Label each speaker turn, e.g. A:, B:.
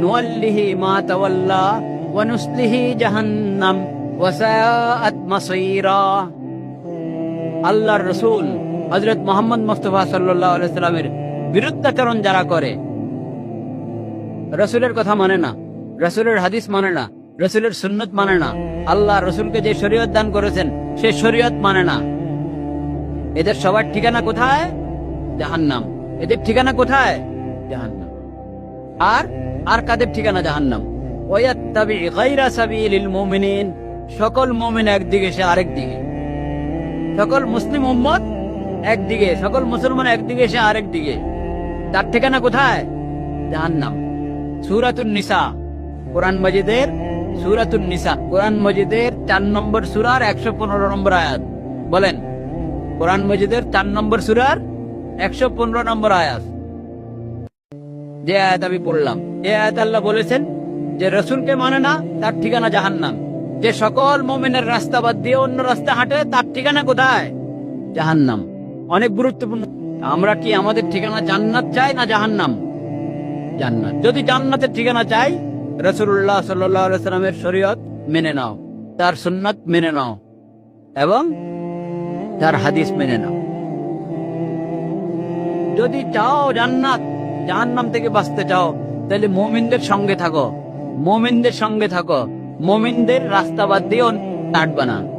A: নুয়াল্লিহি মা তাওয়াল্লা ওয়া নুসলিহি জাহান্নাম ওয়া আল্লাহর রাসূল হযরত মুহাম্মদ মুস্তাফা সাল্লামের বিরুদ্ধাচরণ যারা করে রসুলের কথা মানে না রসুলের হাদিস মানে না রসুলের সুন্নত মানে না আল্লাহ রসুলকে যে শরীয়ত দান করেছেন সে শরীয়ত মানে না এদের সবার ঠিকানা কোথায়? জাহান্নাম এদের ঠিকানা কোথায়? জাহান্নাম আর আর কাদের ঠিকানা জাহান্নাম? ওয়াত্তাবি গায়রা সাবিলিল মুমিনিন। সকল মুমিন একদিকে, সে আরেক দিকে। সকল মুসলিম উম্মত একদিকে, সকল মুসলমান একদিকে, সে আরেক দিকে। তার ঠিকানা কোথায়? জাহান্নাম। সুরাতুন নিসা। কোরআন মজিদের সুরাতুন নিসা। কোরআন মজিদের চার নম্বর সুরার একশো পনেরো নম্বর আয়াত। বলেন, কোরআন মজিদের চার নম্বর সুরার একশো পনেরো নম্বর আয়াত। যে আয়াত আমি পড়লাম। এই আয়াত আল্লাহ বলেছেন যে রসুলকে মানে না, তার ঠিকানা জাহান্নাম। যে সকল মোমেনের রাস্তা বাদ দিয়ে অন্য রাস্তা হাঁটে, তার ঠিকানা কোথায়? জাহান্নাম। অনেক গুরুত্বপূর্ণ। আমরা কি আমাদের ঠিকানা জান্নাত চাই না জাহান্নাম? জান্নাত। যদি জান্নাতের ঠিকানা চাই রসুল্লাহ সাল্লামের শরীয়ত মেনে নাও, তার সুন্নাত মেনে নাও, এবং তার হাদিস মেনে নাও। যদি চাও জান্নাত জাহান্নাম থেকে বাঁচতে চাও, তাহলে মোমিনদের সঙ্গে থাকো। মোমিনদের সঙ্গে থাকো। মোমিনদের রাস্তা বাদ দিয়ে না।